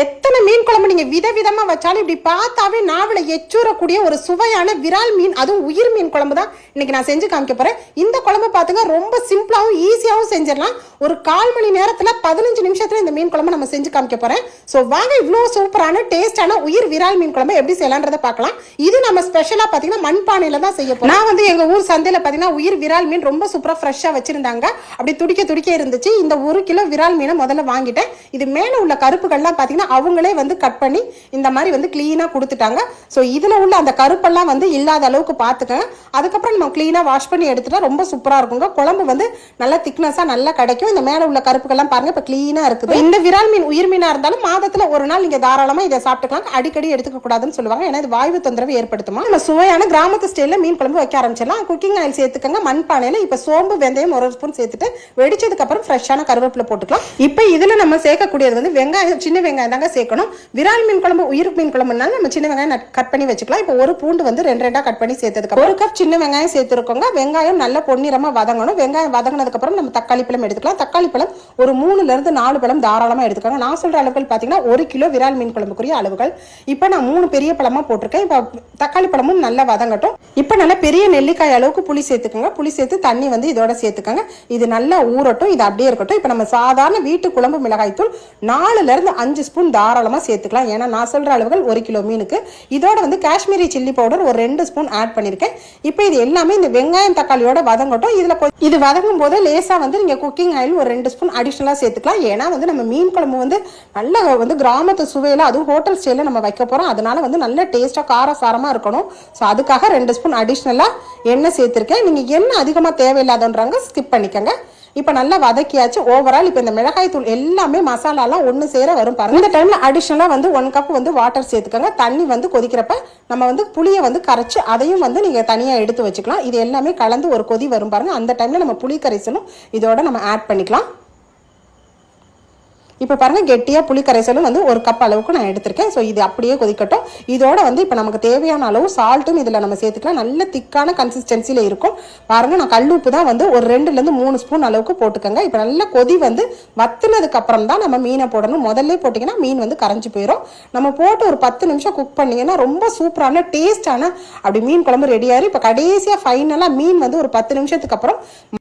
எத்தனை மீன் குழம்பு நீங்க விதவிதமா வச்சாலும் இப்படி பார்த்தாவே நாவல எச்சூறக்கூடிய ஒரு சுவையான விரால் மீன் அதுவும் உயிர் மீன் குழம்பு தான். இன்னைக்கு நான் செஞ்சு காமிக்க போறேன். இந்த குழம்பு பாத்துங்க ரொம்ப சிம்பிளாவும் ஈஸியாவும் செஞ்சிடலாம். ஒரு கால் மணி நேரத்துல பதினஞ்சு நிமிஷத்துல இந்த மீன் குழம்பு நம்ம செஞ்சு காமிக்க போறேன். ஸோ வாங்க இவ்வளோ சூப்பரான டேஸ்டான உயிர் விரால் மீன் குழம்பு எப்படி செய்யலான்றதை பார்க்கலாம். இது நம்ம ஸ்பெஷலா பாத்தீங்கன்னா மண்பானையில தான் செய்ய போறோம். நான் வந்து எங்க ஊர் சந்தையில பாத்தீங்கன்னா உயிர் விரால் மீன் ரொம்ப சூப்பரா ஃப்ரெஷ்ஷா வச்சிருந்தாங்க. அப்படி துடிக்க துடிக்க இருந்துச்சு. இந்த ஒரு கிலோ விரால் மீனை முதல்ல வாங்கிட்டேன். இது மேல உள்ள கருப்புகள்லாம் பாத்தீங்கன்னா அவங்களே வந்து கட் பண்ணி இந்த மாதிரி வந்து கிளீனாக கொடுத்துட்டாங்க. ஸோ இதில் உள்ள அந்த கருப்பெல்லாம் வந்து இல்லாத அளவுக்கு பார்த்துக்கோங்க அதுக்கப்புறம் நம்ம கிளீனாக வாஷ் பண்ணி எடுத்துட்டா ரொம்ப சூப்பராக இருக்குங்க. குழம்பு வந்து நல்லா திக்னஸாக நல்லா கிடைக்கும். இந்த மேலே உள்ள கருப்புகள்லாம் பாருங்க இப்போ க்ளீனாக இருக்குது. இந்த விரால் மீன் உயிர் மீனாக இருந்தாலும் மாதத்தில் ஒரு நாள் நீங்கள் தாராளமாக இதை சாப்பிட்டுக்கலாம் அடிக்கடி எடுத்துக்க கூடாதுன்னு சொல்லுவாங்க. ஏன்னா இது வாய்வு தொந்தரவு ஏற்படுத்துமா? நம்ம சுவையான கிராமத்து ஸ்டைலில் மீன் குழம்பு வைக்க ஆரம்பிச்சிடலாம். குக்கிங் ஆயில் சேர்த்துக்கங்க மண்பானையில் இப்போ சோம்பு வெந்தயம் ஒரு ஸ்பூன் சேர்த்துட்டு வெடிச்சதுக்கப்புறம் ஃப்ரெஷ்ஷான கருவேப்பிலை போட்டுக்கலாம். இப்போ இதில் நம்ம சேர்க்கக்கூடியது வந்து வெங்காயம் சின்ன வெங்காயம் தாங்க சேர்க்கணும். விரால் மீன் குழம்பு உயிர் மீன் குழம்புனால நம்ம சின்ன வெங்காயம் கட் பண்ணி வச்சுக்கலாம். இப்போ ஒரு பூண்டு வந்து ரெண்டு ரெண்டாக கட் பண்ணி சேர்த்ததுக்கு ஒரு கப் சின்ன வெங்காயம் சேர்த்துருக்கோங்க. வெங்காயம் நல்லா பொன்னிறமாக வதங்கணும். வெங்காயம் வதங்கினதுக்கப்புறம் நம்ம தக்காளி பழம் எடுத்துக்கலாம். தக்காளி பழம் ஒரு மூணுலேருந்து நாலு பழம் தாராளமாக எடுத்துக்கோங்க. நான் சொல்கிற அளவுகள் பார்த்தீங்கன்னா ஒரு கிலோ விரால் மீன் குழம்புக்குரிய அளவுகள். இப்போ நான் மூணு பெரிய பழமாக போட்டிருக்கேன். இப்போ தக்காளி பழமும் நல்லா வதங்கட்டும். இப்போ நல்லா பெரிய நெல்லிக்காய் அளவுக்கு புளி சேர்த்துக்கோங்க. புளி சேர்த்து தண்ணி வந்து இதோட சேர்த்துக்கோங்க. இது நல்லா ஊறட்டும். இது அப்படியே இருக்கட்டும். இப்போ நம்ம சாதாரண வீட்டு குழம்பு மிளகாய் தூள் நாலுலேருந்து அஞ்சு ஸ்பூன் தாராளமாக சேர்த்துக்கலாம். ஏன்னா நான் சொல்கிற அளவுகள் ஒரு கிலோ மீனுக்கு. இதோட வந்து காஷ்மீரி சில்லி பவுடர் ஒரு ரெண்டு ஸ்பூன் ஆட் பண்ணியிருக்கேன் இப்போ இது எல்லாமே இந்த வெங்காயம் தக்காளியோட வதங்கட்டும். இதில் கொ- இது வதங்கும் போது லேசாக வந்து நீங்கள் குக்கிங் ஆயில் ஒரு ரெண்டு ஸ்பூன் அடிஷ்னலாக சேர்த்துக்கலாம். ஏன்னா வந்து நம்ம மீன் குழம்பு வந்து நல்ல வந்து கிராமத்து சுவையில் அதுவும் ஹோட்டல் ஸ்டைல நம்ம வைக்க போகிறோம் அதனால வந்து நல்ல டேஸ்டா காரசாரமா இருக்கணும். ஸோ அதுக்காக ரெண்டு ஸ்பூன் அடிஷ்னலாக எண்ணெய் சேர்த்துருக்கேன். நீங்கள் எண்ணெய் அதிகமாக தேவையில்லாதன்றாங்க ஸ்கிப் பண்ணிக்கோங்க. இப்போ நல்லா வதக்கியாச்சு. ஓவரால் இப்போ இந்த மிளகாய் தூள் எல்லாமே மசாலாலாம் ஒன்று சேர வரும் பாருங்க. இந்த டைமில் அடிஷ்னலாக வந்து ஒன் கப் வந்து வாட்டர் சேர்த்துக்கோங்க. தண்ணி வந்து கொதிக்கிறப்ப நம்ம வந்து புளியை வந்து கரைச்சி அதையும் வந்து நீங்கள் தனியாக எடுத்து வச்சுக்கலாம். இது எல்லாமே கலந்து ஒரு கொதி வரும் பாருங்க. அந்த டைமில் நம்ம புளி கரைசலும் இதோட நம்ம ஆட் பண்ணிக்கலாம். இப்போ பாருங்க கெட்டியாக புளி கரைசலும் வந்து ஒரு கப் அளவுக்கு நான் எடுத்திருக்கேன். ஸோ இது அப்படியே கொதிக்கட்டும். இதோட வந்து இப்போ நமக்கு தேவையான அளவு சால்ட்டும் இதில் நம்ம சேர்த்துக்கலாம். நல்ல திக்கான கன்சிஸ்டன்சியில் இருக்கும். பாருங்கள் நான் கல் உப்பு தான் வந்து ஒரு ரெண்டுலேருந்து மூணு ஸ்பூன் அளவுக்கு போட்டுக்கோங்க. இப்போ நல்ல கொதி வந்து வத்துனதுக்கு அப்புறம் தான் நம்ம மீனை போடணும். முதல்ல போட்டிங்கன்னா மீன் வந்து கரைஞ்சு போயிடும் நம்ம போட்டு ஒரு பத்து நிமிஷம் குக் பண்ணீங்கன்னா ரொம்ப சூப்பரான டேஸ்டான அப்படி மீன் குழம்பு ரெடி இப்போ கடைசியாக ஃபைனலாக மீன் வந்து ஒரு பத்து நிமிஷத்துக்கு அப்புறம்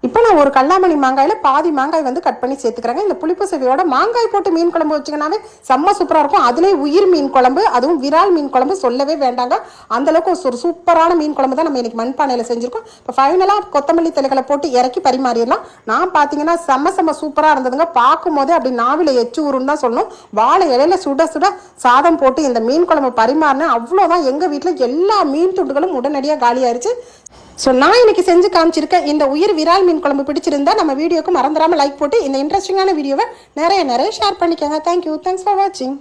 இப்போ நான் ஒரு கல்லாமணி மாங்காயில் பாதி மாங்காய் வந்து கட் பண்ணி சேர்த்துக்கிறேங்க. இந்த புளிப்பு சுவையோட மாங்காய் போட்டு மீன் குழம்பு வச்சிங்கனாவே செம்ம சூப்பராக இருக்கும். அதுலேயே உயிர் மீன் குழம்பு அதுவும் விரால் மீன் குழம்பு சொல்லவே வேண்டாங்க. அந்தளவுக்கு ஒரு சூப்பரான மீன் குழம்பு தான் நம்ம இன்றைக்கி மண்பானையில் செஞ்சுருக்கோம். இப்போ ஃபைனலாக கொத்தமல்லி தலைகளை போட்டு இறக்கி பரிமாறிடலாம். நான் பார்த்தீங்கன்னா செம்ம செம்ம சூப்பராக இருந்ததுங்க. பார்க்கும் போதே அப்படி நாவில் எச்சு ஊருன்னு தான் சொல்லணும். வாழை இலையில சுட சுட சாதம் போட்டு இந்த மீன் குழம்பு பரிமாறினேன். அவ்வளோதான் எங்கள் வீட்டில் எல்லா மீன் துண்டுகளும் உடனடியாக காலியாயிருச்சு. ஸோ நான் இன்னைக்கு செஞ்சு காமிச்சிருக்கேன் இந்த உயிர் விரால் மீன் குழம்பு பிடிச்சிருந்தா நம்ம வீடியோக்கு மறந்துடாமல் லைக் போட்டு இந்த இன்ட்ரெஸ்டிங்கான வீடியோவை நிறைய நிறைய ஷேர் பண்ணிக்கோங்க. தேங்க்யூ தேங்க்ஸ் ஃபார் வாட்சிங்